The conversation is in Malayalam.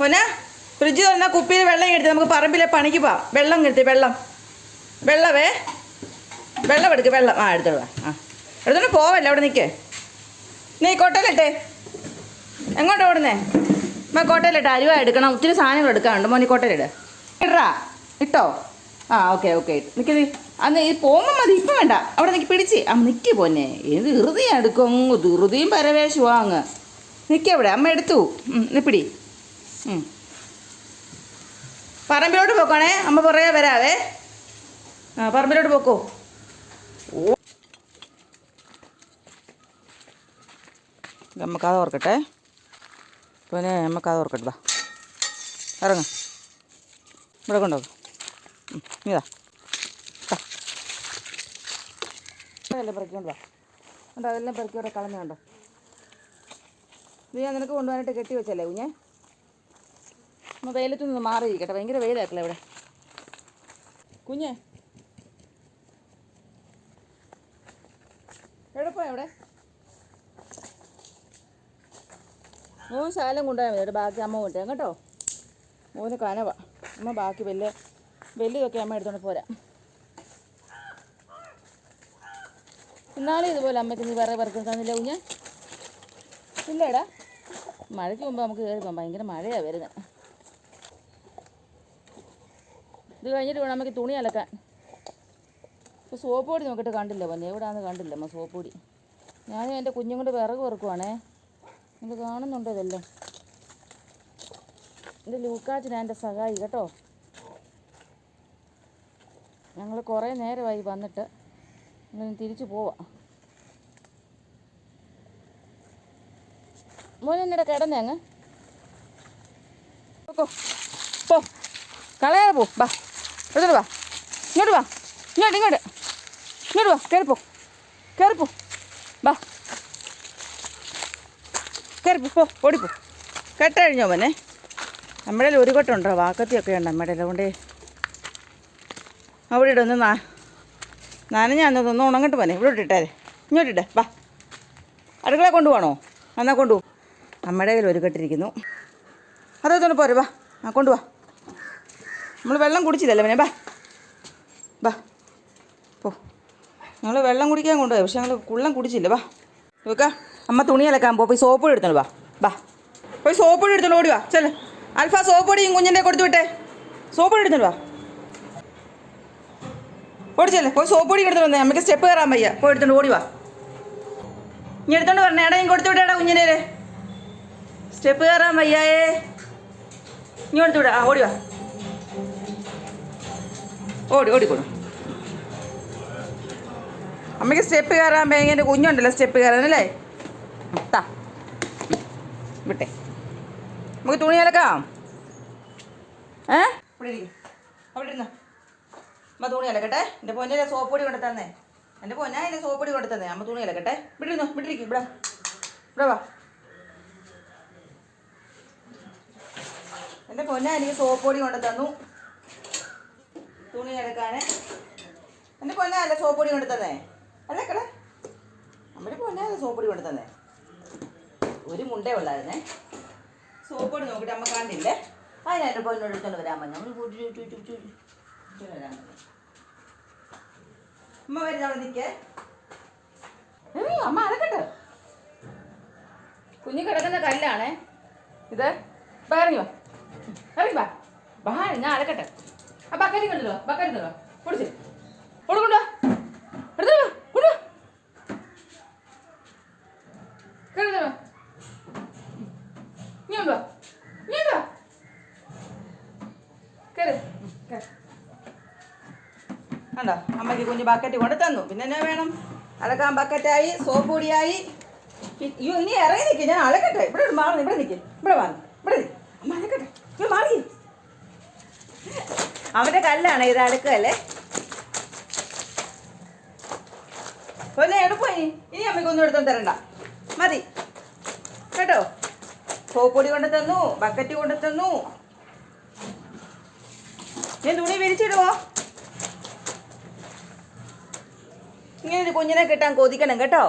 പൊന്നെ ഫ്രിഡ്ജ് തുറന്ന കുപ്പിയിൽ വെള്ളം എടുത്ത് നമുക്ക് പറമ്പിലെ പണിക്ക് പോവാം. വെള്ളം എടുത്ത് വെള്ളം. വെള്ളമേ വെള്ളം എടുക്ക് വെള്ളം. ആ എടുത്തോളൂ ആ. എടുത്തോണ്ട് പോവല്ലോ അവിടെ നിൽക്കേ നീ കോട്ടയിലിട്ടെ എങ്ങോട്ടാ ഓടുന്നേ? അമ്മ കോട്ടയിലിട്ട് അരുവ എടുക്കണം. ഒത്തിരി സാധനങ്ങൾ എടുക്കാനുണ്ട്. മോനി കോട്ടയിലിട് ഇട്രാ. ഇട്ടോ? ആ ഓക്കെ ഓക്കെ നിൽക്ക് അന്ന് ഈ പോകുമ്പോൾ മതി. ഇപ്പം വേണ്ട. അവിടെ നിൽക്കി പിടിച്ച്. ആ നിൽക്കി പോന്നെ. ഏത് ധൃതിയാണ് എടുക്കും ധൃതിയും പരവേശുവാ അങ്ങ്. നിൽക്കവിടെ അമ്മ എടുത്തു. നിപ്പിടി. പറമ്പിലോട്ട് പോക്കണേ. അമ്മ പുറകെ വരാവേ. ആ പറമ്പിലോട്ട് പോക്കോ. നമുക്കത് ഓർക്കട്ടെ. പിന്നെ നമുക്കത് ഓർക്കട്ടെ ഇറങ്ങ. ഇവിടെ കൊണ്ടുപോകും ഇതാ അതെല്ലാം പറിക്കൊണ്ട് വാ അതെല്ലാം പെറുക്കി ഇവിടെ കളഞ്ഞുണ്ടോ ഇത് ഞാൻ നിനക്ക് കൊണ്ടുപോകാനായിട്ട് കെട്ടി വെച്ചല്ലേ കുഞ്ഞെ? ഒന്ന് വെയിലത്തു നിന്ന് മാറിയിരിക്കട്ടെ. ഭയങ്കര വെയിലായിട്ടില്ല ഇവിടെ? കുഞ്ഞെ. എവിടെ പോയാ അവിടെ? മോൻ ശാലം കൊണ്ടുപോയാൽ മതി. ബാക്കി അമ്മ കൊണ്ടുപോയാം കേട്ടോ? മൂന്ന് കനവ. അമ്മ ബാക്കി വലിയ വലിയതൊക്കെ അമ്മ എടുത്തോണ്ട് പോരാ. ഇന്നാളും ഇതുപോലെ അമ്മയ്ക്ക് നീ വേറെ വർക്ക് തന്നില്ല കുഞ്ഞ്? ഇല്ലേടാ. മഴയ്ക്ക് മുമ്പ് നമുക്ക് കയറി ഭയങ്കര മഴയാണ് വരുന്നത് ഇത് കഴിഞ്ഞിട്ട് വേണം നമുക്ക് തുണി അലക്കാൻ. ഇപ്പോൾ സോപ്പ് പൊടി നോക്കിയിട്ട് കണ്ടില്ല പൊന്നെ? എവിടെയാണെന്ന് കണ്ടില്ല അമ്മ സോപ്പ് പൊടി? ഞാൻ എന്റെ കുഞ്ഞും കൊണ്ട് വിറക് വെറുക്കുവാണേ. നിങ്ങൾ കാണുന്നുണ്ടോ ഇതെല്ലാം? എന്റെ ലൂക്കാച്ചിന് എന്റെ സഹായി കേട്ടോ. ഞങ്ങൾ കുറേ നേരമായി വന്നിട്ട് ഇങ്ങനെ തിരിച്ചു പോവാം. മോനെന്നിട കിടന്നേ അങ്ങ്. പോ. കളയാതെ പോ. ബാ. എടുത്തോട്ട് വാ. ഇങ്ങോട്ട് വാ. ഇങ്ങോട്ട് ഇങ്ങോട്ട്. ഇങ്ങോട്ട് വാ. കയറിപ്പോ കയറിപ്പോ വാ. കയറിപ്പോ പോ ഓടിപ്പോ കെട്ടഴിഞ്ഞോ മോനെ? നമ്മുടെ ഒരു കൊട്ടുണ്ടോ വാക്കത്തിയൊക്കെ ഉണ്ട് നമ്മുടെ അതുകൊണ്ട് അവിടെ ഇടൊന്ന് നാ നനഞ്ഞാന്നൊന്ന് ഉണങ്ങിട്ട് പോനെ ഇവിടെ ഇട്ടിട്ടേ ഇട്ടേ വാ. അടുക്കള കൊണ്ടുപോകണോ? എന്നാൽ കൊണ്ടുപോകും. നമ്മുടെ കയ്യിൽ ഒരു കെട്ടിരിക്കുന്നു. അതൊന്ന് പോരെ വാ. ആ കൊണ്ടുവാ. നമ്മൾ വെള്ളം കുടിച്ചില്ലല്ലോ പിന്നെ? ബാ. ബാ. പോ. ഞങ്ങൾ വെള്ളം കുടിക്കാൻ കൊണ്ടുപോയി. പക്ഷെ ഞങ്ങൾ കുള്ളം കുടിച്ചില്ല. ബാ. നോക്ക അമ്മ തുണി അലക്കാൻ പോ. പോയി സോപ്പ് പൊടി ബാ ബാ. പോയി സോപ്പ് പൊടി എടുത്തോണ്ട് ഓടി വാ. ചെൽ അൽഫ സോപ്പ് പൊടിയും കുഞ്ഞിന്റെ കൊടുത്തു വിട്ടേ. സോപ്പ് പൊടി എടുത്തോണ്ട് വാ. ഓടിച്ചല്ലേ പോയി സോപ്പ് പൊടി എടുത്തോണ്ട് വന്നേ. അമ്മയ്ക്ക് സ്റ്റെപ്പ് കയറാൻ വയ്യ. പോയി എടുത്തോണ്ട് ഓടി വാ. ഇനി എടുത്തോണ്ട് പറഞ്ഞേ എടാ ഇങ്ങ് കൊടുത്തു വിട്ടേടാ കുഞ്ഞിനെ സ്റ്റെപ്പ് കയറാൻ വയ്യായേ. ഇനി കൊടുത്തു വിടാ. ഓടി വാ. ഓടി ഓടിക്കോളൂ അമ്മയ്ക്ക് സ്റ്റെപ്പ് കയറാൻ ഭയങ്കര കുഞ്ഞുണ്ടല്ലോ സ്റ്റെപ്പ് കയറാൻ അല്ലേ? താ. വിട്ടെ. നമുക്ക് തുണി അലക്കാം. ഏ? ഇവിടെ ഇരിക്കും. അവിടെ ഇരുന്നോ. അമ്മ തുണി അലക്കട്ടെ. എന്റെ പൊന്നെ സോപ്പ് പൊടി കൊണ്ട് തന്നേ. എന്റെ പൊന്നാ എന്റെ സോപ്പ് പൊടി കൊണ്ട് തന്നേ. അമ്മ തുണി അലക്കട്ടെ. ഇവിടെ ഇരിക്കും. ഇവിടെ. ഇവിടെ വാ. എന്റെ പൊന്നാ എനിക്ക് സോപ്പ് പൊടി കൊണ്ട് തന്നു. തുണി അലക്കാന് എന്റെ പൊന്നെ അല്ല സോപ്പ് പൊടി കൊണ്ട് തന്നേ. അലക്കടേ നമ്മുടെ പൊന്നെ അല്ല സോപ്പ് പൊടി കൊണ്ട് തന്നേ. ഒരു മുണ്ടേ ഉള്ളായിരുന്നേ. സോപ്പ് പൊടി നോക്കിയിട്ട് അമ്മ കണ്ടില്ലേ അതിന് എന്റെ പൊന്നോട് എടുത്തോണ്ട് വരാൻ പറഞ്ഞു നമ്മൾ കൂട്ടി വരാൻ പറഞ്ഞു അമ്മ വരുന്ന അവിടെ നിൽക്കേ അമ്മ അലക്കട്ടെ കുഞ്ഞു കിടക്കുന്ന കല്ലാണേ. ഇത് ഇറങ്ങി വാ. ഇറങ്ങി വാ. ഞാൻ അലക്കട്ടെ ആ ബക്കറ്റ് കണ്ടോ? അമ്മയ്ക്ക് കുഞ്ഞ് ബക്കറ്റ് കൊണ്ട് തന്നു. പിന്നെ എന്നാ വേണം? അലക്കാൻ ബക്കറ്റായി സോപ്പ് പൊടിയായി. ഇനി ഇറങ്ങി നിൽക്കും ഞാൻ അലക്കട്ടെ. ഇവിടെ മാറുന്നു മാറി ഇവിടെ നിൽക്കും ഇവിടെ മാറി ഇവിടെ നിൽക്ക്. അമ്മ അലക്കട്ടെ ഇവിടെ മാറി അവന്റെ കല്ലാണ് ഇത് അടുക്കല്ലേ? ഒന്ന് എടുപ്പോയി ഇനി അമ്മയ്ക്കൊന്നും എടുത്തു തരണ്ട. മതി. കേട്ടോ? സോപ്പൊടി കൊണ്ട് തന്നു ബക്കറ്റ് കൊണ്ട് തന്നു. ഞാൻ തുണി വിരിച്ചിടുവോ? ഇങ്ങനെ ഒരു കുഞ്ഞിനെ കിട്ടാൻ കൊതിക്കണം കേട്ടോ?